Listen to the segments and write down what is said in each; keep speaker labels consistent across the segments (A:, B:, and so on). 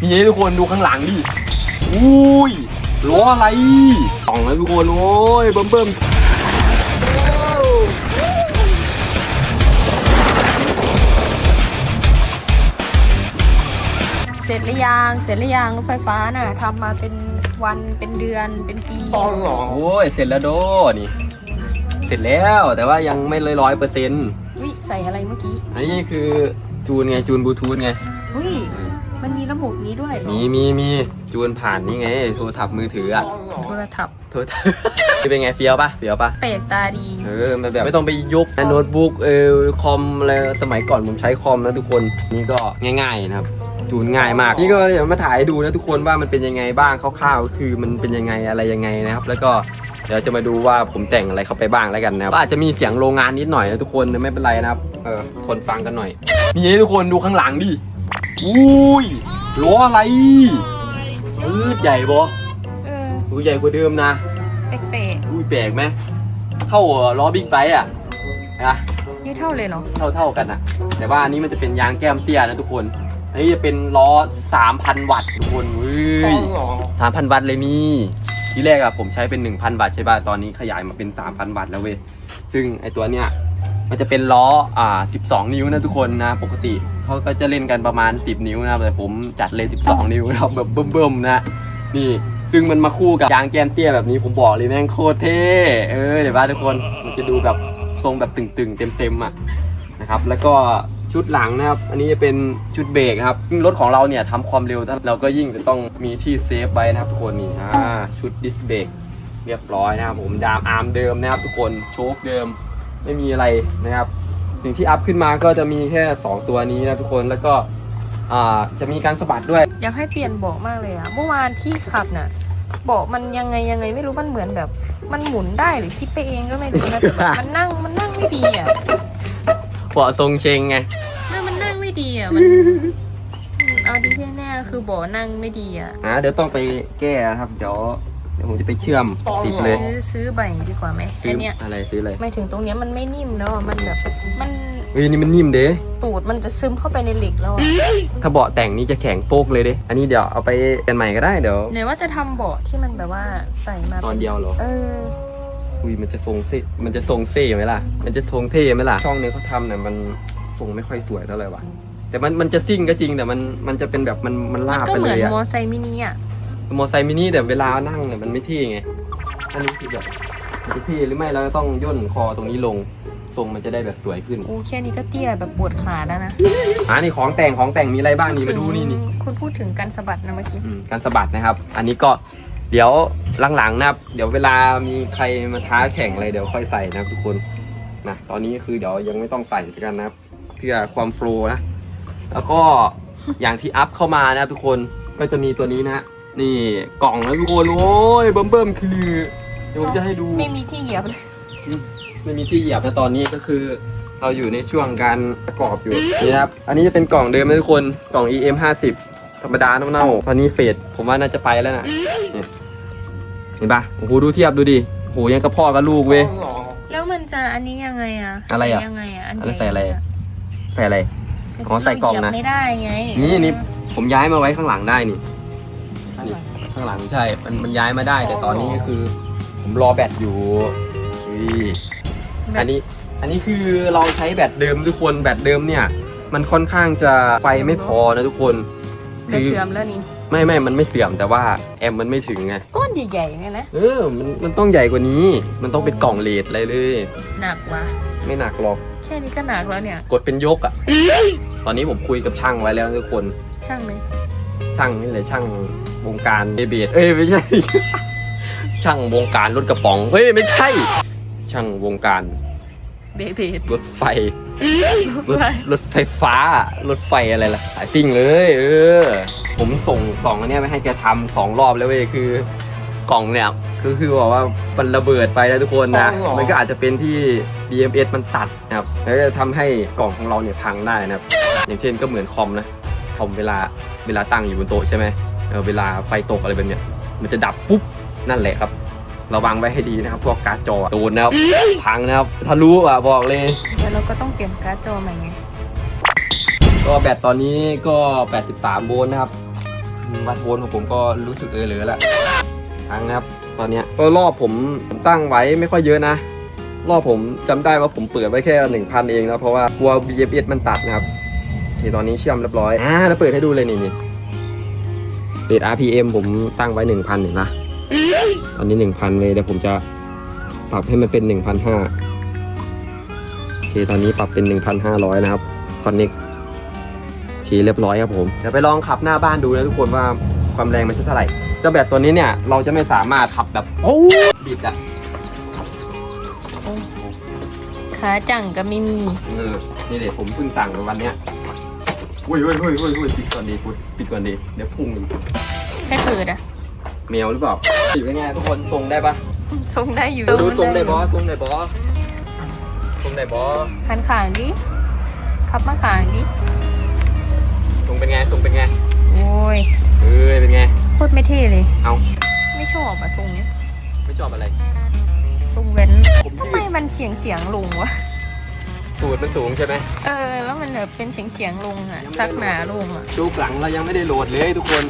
A: นี่ทุกคนดูข้างหลังดิ อุ้ยล้ออะไรส่องแล้วทุกคนโอ้ยเบิ่มเบิ่ม
B: เสร็จหรือยัง เสร็จหรือยังรถไฟฟ้าน่ะทำมาเป็นวันเป็นเดือนเป็นปี
A: โอ้ยเสร็จแล้วโดนี่ เสร็จแล้วแต่ว่ายังไม่เลยร้อยเปอร์เซ็นต์
B: วิใส่อะไรเมื่อกี้
A: อันนี้คือจูนไงจูนบลูทูธไง
B: วิ มันมีระบบนี้ด้วยเหรอ
A: มีมีมีจูนผ่านนี่ไงโทรศัพท์มือถืออะ
B: โทรศัพท์
A: โทรศัพท์เป็นไงเฟี้ยวปะเฟี้ยวปะ
B: แปลกตาดี
A: เออมันแบบไม่ต้องไปยกโน้ตบุ๊กเออคอมอะไรสมัยก่อนผมใช้คอมนะทุกคนนี่ก็ง่ายๆนะครับจูนง่ายมาก นี่ก็เดี๋ยวมาถ่ายให้ดูนะทุกคนว่ามันเป็นยังไงบ้างคร่าวๆคือมันเป็นยังไงอะไรยังไงนะครับ แล้วก็เดี๋ยวจะมาดูว่าผมแต่งอะไรเข้าไปบ้างแล้วกันนะครับก็อาจจะมีเสียงโรงงานนิดหน่อยนะทุกคนแต่ไม่เป็นไรนะครับเออทนฟังกันหน่อยนี่ทุกคนดูข้างหลังดิ อุ้ยล้ออะไรปืดใหญ่บอ
B: เออ
A: ดูใหญ่กว่าเดิมนะ
B: แปลก
A: อุ้ยแปลกไหมเท่าล้อบิ๊กไบค์อะนะ
B: ๆนี่เท่าเลยเหรอ
A: เท่าเท่ากันอะแต่ว่าอันนี้มันจะเป็นยางแก้มเตี้ยนะทุกคน อันนี้จะเป็นล้อ 3,000 วัตต์ทุกคนเว้ย3,000วัตต์เลยนี่ ทีแรกอะผมใช้เป็น1,000วัตต์ใช่ป่ะ ตอนนี้ขยายมาเป็น3,000วัตต์แล้วเว้ย ซึ่งไอตัวเนี้ยมันจะเป็นล้ออ่า12นิ้วนะทุกคนนะ ปกติ เขาก็จะเล่นกันประมาณ 10 นิ้วนะครับแต่ผมจัดเลย 12 นิ้วนะครับแบบเบิ่มๆนะนี่ซึ่งมันมาคู่กับยางแกมเตี้ยแบบนี้ผมบอกเลยแม่งโคตรเท่เออเดี๋ยวว่าทุกคนมันจะดูแบบทรงแบบตึงๆ เต็มๆอะนะครับแล้วก็ชุดหลังนะครับ อันนี้จะเป็นชุดเบรกครับรถของเราเนี่ยทำความเร็วเราก็ยิ่งจะต้องมีที่เซฟไว้นะครับทุกคนนี่อ่าชุดดิสเบรกเรียบร้อยนะครับผมดามอาร์มเดิมนะครับทุกคนโชคเดิมไม่มีอะไรนะครับ สิ่งที่อัพขึ้นมาก็จะมีแค่ 2 ตัวนี้นะทุกคนแล้วก็อ่าจะมีการสะบัดด้วย
B: อยากให้เปลี่ยนเบาะมากเลยอะเมื่อวานที่ขับน่ะเบาะมันยังไงยังไงไม่รู้มันเหมือนแบบ มันหมุนได้หรือคิดไปเองก็ไม่รู้นะแต่แบบมันนั่งมันนั่งไม่ดีอะ
A: เบาะทรงเชงไง
B: ไม่มันนั่งไม่ดีอะมันอืมเอาดีแน่ๆคือเบาะนั่งไม่ดีอะ
A: อ่าเดี๋ยวต้องไปแก้ครับเดี๋ยวเดี๋ยวผมจะไปเชื่อมติดเลย
B: ซื้อซื้อใบดีกว่าไหม
A: ซื้
B: แค่
A: อ
B: เนี้ย
A: อะไรซื้ออะไร
B: ไม่ถึงตรงเนี้ยมันไม่นิ่มแล้วอะมันแบบมัน
A: เฮ้ยนี่มันนิ่มเด้
B: ตูดมันจะซึมเข้าไปในเหล็กแล้วอะ
A: ถ้าเบาะแต่งนี่จะแข็งโป๊กเลยเด้อันนี้เดี๋ยวเอาไปกันใหม่ก็ได้เดี๋ยว
B: เดี๋ยวว่าจะทำเบาะที่มันแบบว่าใส่มา
A: ตอนเดียวเหรอ
B: เออ
A: อุ้ยมันจะทรงเซ่มันจะทรงเซ่ไหมล่ะ มันจะทรงเท่ไหมล่ะ ช่องเนี้ยเขาทำเนี่ยมันทรงไม่ค่อยสวยเท่าไหร่ว่ะแต่มันมันจะซิ่งก็จริงแต่มันมันจะเป็นแบบมันมัน
B: มัน
A: ลาบ
B: ก็
A: ไป
B: เห
A: เล
B: มือน
A: ยอะ
B: มอไซค์มินิอะ
A: มอไซค์มินิแต่เวลานั่งเนี่ยมันไม่เท่ไงอันนี้คือแบบมันจะเท่หรือไม่เราก็ต้องย่นคอตรงนี้ลง ทรงมันจะได้แบบสวยขึ้น
B: โอ้แค่นี้ก็เตี้ยแบบปวดขาแล้วนะ
A: อ่านี่ของแต่งของแต่งมีอะไรบ้างนี่มาดูนี่นี่
B: คุณพูดถึงการสะบัดนะเมื่อกี้
A: อืมการสะบัดนะครับ อันนี้ก็เดี๋ยวหลังๆนะครับ เดี๋ยวเวลามีใครมาท้าแข่งอะไรเดี๋ยวค่อยใส่นะครับทุกคนนะตอนนี้คือเดี๋ยวยังไม่ต้องใส่กันนะครับ เพื่อความโฟล์นะ แล้วก็อย่างที่อัพเข้ามานะครับทุกคนก็จะมีตัวนี้นะ นี่กล่องนะทุกคนโอ้ยเบิ่มเบิ่มๆคือเดี๋ยวผมจะให้ดู
B: ไม่มีที่เหยียบเลย
A: ไม่มีที่เหยียบนะตอนนี้ก็คือ เราอยู่ในช่วงการประกอบอยู่นี่นะครับอันนี้จะเป็นกล่องเดิมนะทุกคนกล่อง EM 50ธรรมดาเน่าๆตอนนี้เฟดผมว่าน่าจะไปแล้วนะนี่เห็นปะโอ้โหดูเทียบดูดิโอ้โหยังกับพ่อกับลูกเว้ย
B: แล้วมันจะอันนี้ยังไงอะ
A: อะไรอะ
B: ใส่ยังไงอะอัน
A: อันนั้น
B: ใหญ่
A: ใส่อะไรใส่อะไร อ๋อใส่กล่องนะ
B: เหยียบไม่ได้ไง
A: นี่นี่ผมย้ายมาไว้ข้างหลังได้นี่ นี่ข้างหลังใช่ มันมันย้ายมาได้ แต่ตอนนี้ก็คือ ผมรอแบตอยู่นี่อันนี้ อันนี้คือเราใช้แบตเดิมทุกคนแบตเดิมเนี่ย มันค่อนข้างจะไฟไม่พอนะทุกคน
B: จะเสื่อมแล้วนี่
A: ไม่ไม่มันไม่เสื่อมแต่ว่าแอมมันไม่ถึงไง
B: ก้อนใหญ่ๆเนี่ยนะ
A: เออมันมันต้องใหญ่กว่านี้ มันต้องเป็นกล่องเลดอะไรเลย
B: หนักว่ะ
A: ไม่หนักหรอก
B: แค่นี้ก็หนักแล้วเนี่ย
A: กดเป็นยกอะ่ะ ตอนนี้ผมคุยกับช่างไว้แล้วนะทุกคน
B: ช่างไหม
A: ช่างนี่เลยช่างวงการเบเบดเอ้ยไม่ใช่ ช่างวงการรถกระป๋องเฮ้ยไม่ใช่ ช่างวงการ
B: เบเบด
A: รถไฟรถรถไฟฟ้ารถไฟอะไรล่ะสายซิ่งเลย เออ ผมส่งกล่องอันเนี้ยไปให้แกทำสองรอบแล้วเว้ยคือกล่องเนี่ยคือคือบอกว่ามันระเบิดไปแล้วทุกคนนะ มันก็อาจจะเป็นที่ BMS มันตัดนะครับแล้วจะทำให้กล่องของเราเนี่ยพังได้นะครับ อย่างเช่นก็เหมือนคอมนะค อมเวลาเวลาตั้งอยู่บนโต๊ะใช่ไหมเออเวลาไฟตกอะไรแบบเนี้ยมันจะดับปุ๊บนั่นแหละครับระวังไว้ให้ดีนะครับพวกการ์ดจอโดนนะครับพังนะครับถ้ารู้อะบอกเลย
B: เดี๋ยวเราก็ต้องเปลี่ยนการ์ดจอใหม่ไง
A: ก็แบตตอนนี้ก็ 83 โวลต์นะครับ1,000วัตต์โวลต์ของผมก็รู้สึกเออเลยละครั้งนะครับ ตอนเนี้ยตัวรอบผมตั้งไว้ไม่ค่อยเยอะนะ รอบผมจำได้ว่าผมเปิดไว้แค่ 1,000 เองนะเพราะว่ากลัว BFS มันตัดนะครับ โอเคตอนนี้เชื่อมเรียบร้อยอ่าแล้วเปิดให้ดูเลยนี่นี่เรท RPM ผมตั้งไว้1,000เห็นปะตอนนี้1,000เลยเดี๋ยวผมจะปรับให้มันเป็น1,500โอเคตอนนี้ปรับเป็น1,500นะครับ Connect โอเคเรียบร้อยครับผมเดี๋ยวไปลองขับหน้าบ้านดูนะทุกคนว่าความแรงมันจะเท่าไหร่เจ้าแบตตัวนี้เนี่ยเราจะไม่สามารถขับแบบโอ้บิดอะ
B: ขาจังก็ไม่มี
A: เออ นี่เดี๋ยวผมเพิ่งสั่งไปวันเนี้ย อุ้ยอุ้ยอุ้ยอุ้ยอุ้ยปิดก่อนดีปุดปิดก่อนดีเดี๋ยวพุ่ง
B: แค่เปิดอะ
A: แมวหรือเปล่าปิดเป็นไงทุกคนทรงได้ปะ
B: ทรงได้อยู่
A: ดูทรงได้บอทรงได้บอทรงได้บอ
B: หันขางดิขับมาขางดิ
A: ทรงเป็นไงทรงเป็นไง
B: โอ้ย
A: เอ้ยเป็นไง
B: โคตรไม่เท่เลย
A: เอา
B: ไม่ชอบอะทรงเนี้ย
A: ไม่ชอบอะไร
B: ทรงเว้น
A: ผมยื
B: ทำไม
A: ด
B: มันเฉียงเฉียงๆลงวะ
A: ตูดมันสูงใช่ไหม
B: เออ แล้วมันแบบเป็นเฉียงเฉียงๆลงอะซักหนาลงอะ
A: ดูหลังเรายังไม่ได้โหลดเลยทุกคน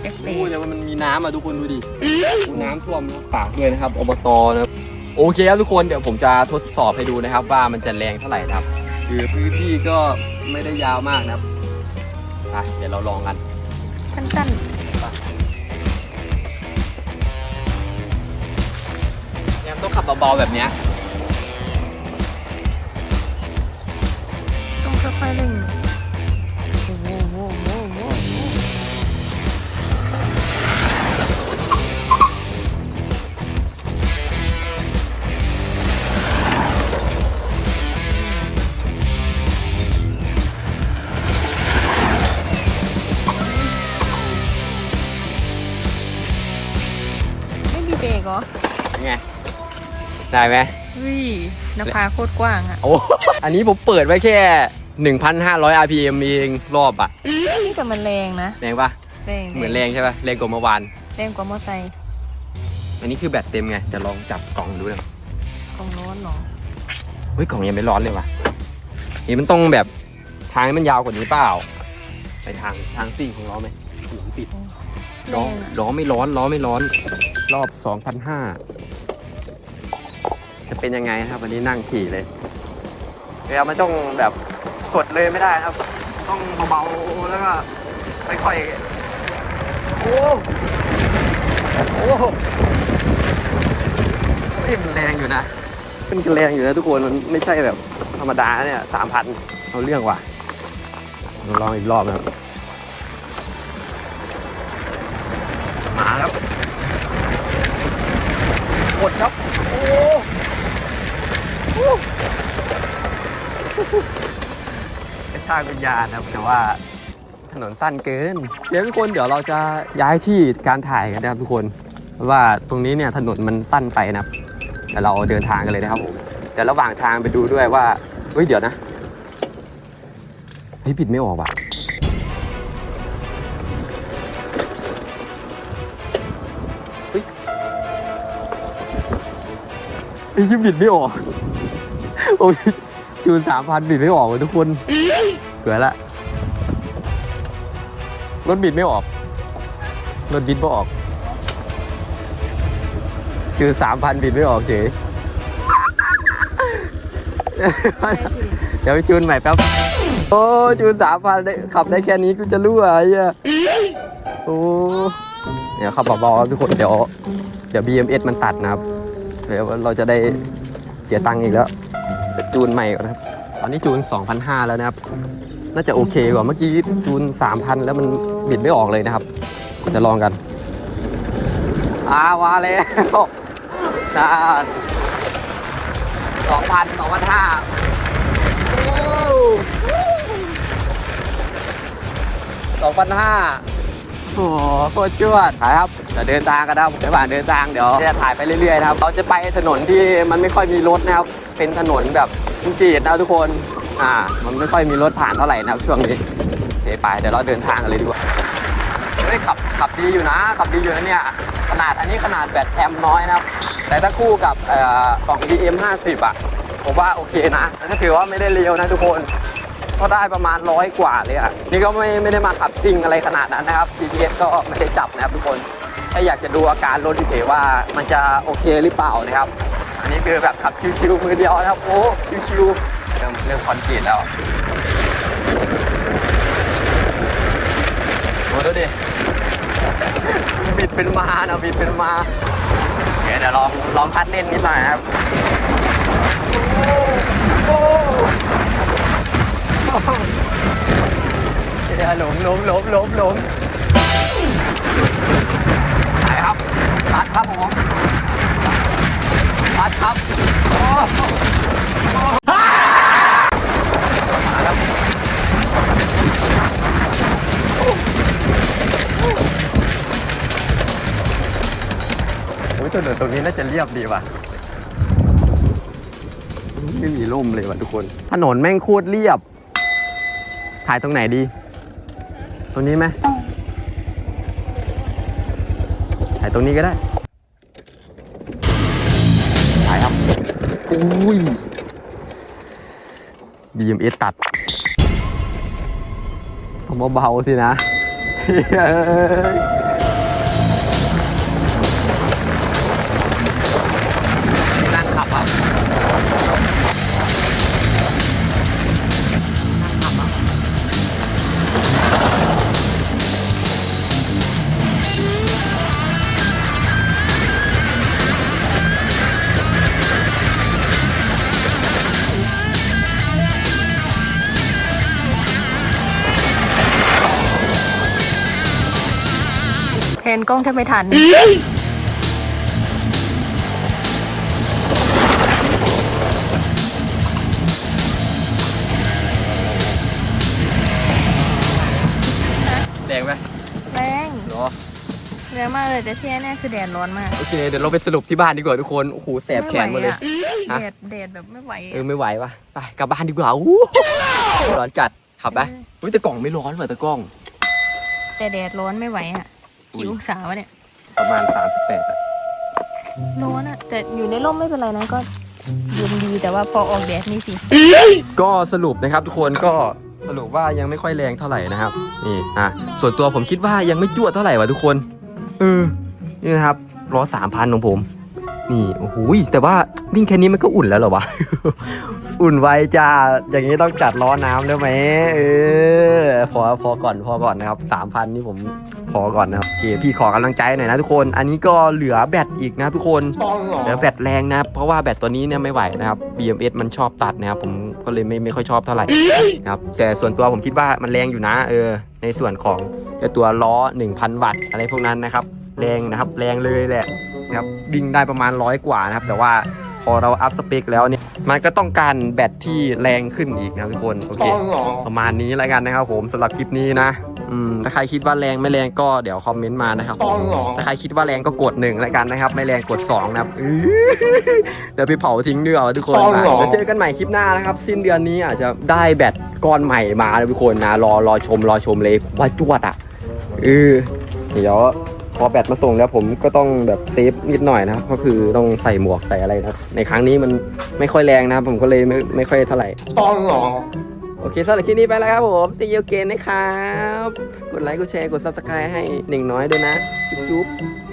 B: เป๊ะ
A: โอ้แต่ว่ามันมีน้ำอะทุกคนดูดิน้ำท่วมนะฝากด้วยนะครับอบตนะครับโอเคครับทุกคนเดี๋ยวผมจะทดสอบให้ดูนะครับ ว่ามันจะแรงเท่าไหร่นะครับคือพื้นที่ก็ไม่ได้ยาวมากนะครับอะเดี๋ยวเราลองกัน
B: ๆสั้น
A: เนี่ยต้องขับเบาๆแบบเนี้ย
B: ค่อยๆเร่งโอ้โหโอ้โหโอ้โหโอ้โหไม่มีเบรกเหรอ
A: เป็นไงได้ไหม
B: วินภาโคตรกว้างอะ
A: โอ้ อันนี้ผมเปิดไว้แค่ 1,500 RPM เองรอบอะ
B: นี่แต่มันแรงนะ
A: แรงปะ
B: แรง
A: เหมือนแรงใช่ปะแรงกว่าเมื่อวาน
B: แรงกว่ามอไซค์
A: อันนี้คือแบตเต็มไงเดี๋ยวลองจับกล่องดูเลย
B: ของร้อนเหรอ
A: เฮ้ยกล่องยังไม่ร้อนเลยว่ะนี่มันต้องแบบทางให้มันยาวกว่านี้เปล่า ไปทางทางซิ่งของล้อไหมหลังปิด
B: แร
A: ล้อง
B: อะ
A: ล้อไม่ร้อนล้อไม่ร้อน รอบ2,500จะเป็นยังไงครับวันนี้นั่งขี่เลยเดี๋ยวมันต้องแบบ กดเลยไม่ได้ครับ ต้องเบาๆแล้วก็ค่อยๆโอ้โอ้เฮ้ยมันแรงอยู่นะมันแรงอยู่นะทุกคนมันไม่ใช่แบบธรรมดาเนี่ยสามพันเอาเรื่องว่ะลองอีกรอบนะครับมาครับกดครับ โอ้โอ้กระ ชากวิญญาณนะครับแต่ว่าถนนสั้นเกินเดี๋ยวทุกคนเดี๋ยวเราจะย้ายที่การถ่ายกันนะครับทุกคนเพราะว่าตรงนี้เนี่ยถนนมันสั้นไปนะครับเดี๋ยวเราเดินทางกันเลยนะครับผมแต่ระหว่างทางไปดูด้วยว่าเฮ้ยเดี๋ยวนะเฮ้ยปิดไม่ออกว่ะไอ้ชิบบิดไม่ออกโอ้ย จูนสามพันบิดไม่ออกเลยทุกคน สวยละ รถบิดไม่ออก รถบิดไม่ออกจูนสามพันบิดไม่ออกเฉย เดี๋ยวไปจูนใหม่แป๊บ โอ้จูนสามพันได้ขับได้แค่นี้กูจะรั่วไอ้เหี้ยโอ้เดี๋ยวขับเบาๆครับทุกคนเดี๋ยวเดี๋ยว BMS มันตัดนะครับ เดี๋ยวเราจะได้เสียตังค์อีกแล้ว จูนใหม่ก่อนนะครับ ตอนนี้จูน 2,500 แล้วนะครับ น่าจะโอเคกว่าเมื่อกี้จูน 3,000 แล้วมันบิดไม่ออกเลยนะครับจะลองกันอาวาแล้วน่าสองพันสองพันห้าสองพันห้าโอ้โหโคตรจวดถ่ายครับจะเดินทางกันนะครับระหว่างเดินทางเดี๋ยวจะถ่ายไปเรื่อยๆนะครับ เราจะไปถนนที่มันไม่ค่อยมีรถนะครับ เป็นถนนแบบจีดนะทุกคน อ่า มันไม่ค่อยมีรถผ่านเท่าไหร่นะช่วงนี้โอเคไปเดี๋ยวเราเดินทางกันเลยดีกว่าเฮ้ยขับขับดีอยู่นะ ขับดีอยู่นะเนี่ย ขนาดอันนี้ขนาดแบตแอมน้อยนะครับแต่ถ้าคู่กับเอ่อกล่อง DM 50 อะ ผมว่าโอเคนะก็ถือว่าไม่ได้เร็วนะทุกคนก็ได้ประมาณร้อยกว่าเลยอะ นี่ก็ไม่ไม่ได้มาขับซิ่งอะไรขนาดนั้นนะครับ GPS ก็ไม่ได้จับนะครับทุกคนแค่อยากจะดูอาการรถเฉยว่ามันจะโอเคหรือเปล่านะครับ อันนี้คือแบบขับชิวๆมือเดียวนะครับโอ้ชิวๆเริ่มเริ่มคอนกรีตแล้วโอ้ดูดิบิดเป็นมานะบิดเป็นมาโอเคเดี๋ยวลองลองคัดเล่นนิดหน่อยนะครับโอ้เดี๋ยวหลงหลงหลงหลงหลงไปครับตัดครับผม ตัดครับโอ้มาครับโอ้ยถนนตรงนี้น่าจะเรียบดีว่ะ ไม่มีร่มเลยว่ะทุกคน ถนนแม่งโคตรเรียบ ถ่ายตรงไหนดี ตรงนี้ไหมถ่ายตรงนี้ก็ได้ อุ้ย BMS ตัดผมเบาๆสินะ
B: นกล้องแทบไม่ทัน
A: แรงไหม
B: แรง
A: เหรอ
B: แรงมากเลยแต่ที่แน่ๆคือแดดร้อนมาก
A: โอเคเดี๋ยวเราไปสรุปที่บ้านดีกว่าทุกคนโอ้โหแสบแขนหมดเลย
B: ไไหว
A: ฮะ
B: อะแดดแดดแบบไม่ไหว
A: เออไม่ไหววะไปกลับบ้านดีกว่าอู้ร้อนจัดขับไปเฮ้ยแต่กล่องไม่ร้อนว่ะแต่กล้อง
B: แต่แดดร้อนไม่ไหวอะ
A: อุ๊ย
B: กี่องศาวะเนี่ย
A: ประมาณ38อะ
B: ร้อนอะแต่อยู่ในร่มไม่เป็นไรนะก็เย็นดีแต่ว่าพอออกแดดนี่สิ
A: ก็สรุปนะครับทุกคนก็สรุปว่ายังไม่ค่อยแรงเท่าไหร่นะครับ นี่อะส่วนตัวผมคิดว่ายังไม่จวดเท่าไหร่ว่ะทุกคนเออนี่นะครับล้อสามพันของผม นี่โอ้โหแต่ว่าวิ่งแค่นี้มันก็อุ่นแล้วเหรอวะ อุ่นไวจ้า อย่างนี้ต้องจัดล้อน้ำได้ไหมเออพอพอก่อนพอก่อนนะครับสามพันนี่ผมพอก่อนนะครับโอเคพี่ขอกำลังใจหน่อยนะทุกคน อันนี้ก็เหลือแบตอีกนะทุกคนเหลือแบตแรงนะครับเพราะว่าแบตตัวนี้เนี่ยไม่ไหวนะครับ BMS มันชอบตัดนะครับผมก็เลยไม่ไม่ค่อยชอบเท่าไหร่นะครับแต่ส่วนตัวผมคิดว่ามันแรงอยู่นะ เออ ในส่วนของเจ้าตัวล้อ 1,000 วัตต์อะไรพวกนั้นนะครับ แรงนะครับแรงเลยแหละนะครับวิ่งได้ประมาณร้อยกว่านะครับ แต่ว่า พอเราอัพสเปคแล้วเนี่ยมันก็ต้องการแบตที่แรงขึ้นอีกนะครับทุกคนโอเคประมาณนี้แล้วกันนะครับผมสำหรับคลิปนี้นะอืมถ้าใครคิดว่าแรงไม่แรงก็เดี๋ยวคอมเมนต์มานะครับถ้าใครคิดว่าแรงก็กดหนึ่งแล้วกันนะครับ ไม่แรงกดสองนะครับอื้อเดี๋ยวไปเผาทิ้งเดือทุกคน
C: ต้องเหรอ
A: เดี๋ยวเจอกันใหม่คลิปหน้านะครับ สิ้นเดือนนี้อาจจะได้แบตก้อนใหม่มานะทุกคนนะรอรอชมรอชมเลยว่าจวดอะ เออเดี๋ยว พอแบตมาส่งแล้วผมก็ต้องแบบเซฟนิดหน่อยนะครับก็คือต้องใส่หมวกใส่อะไรนะครับในครั้งนี้มันไม่ค่อยแรงนะครับผมก็เลยไม่ไม่ค่อยเท่าไหร่
C: ต้องหรอ
A: โอเคสำหรับคลิปนี้ไปแล้วครับผมตีเยลเกนนะครับ กดไลค์กดแชร์กด subscribe ให้หนึ่งน้อยด้วยนะ จุ๊บๆ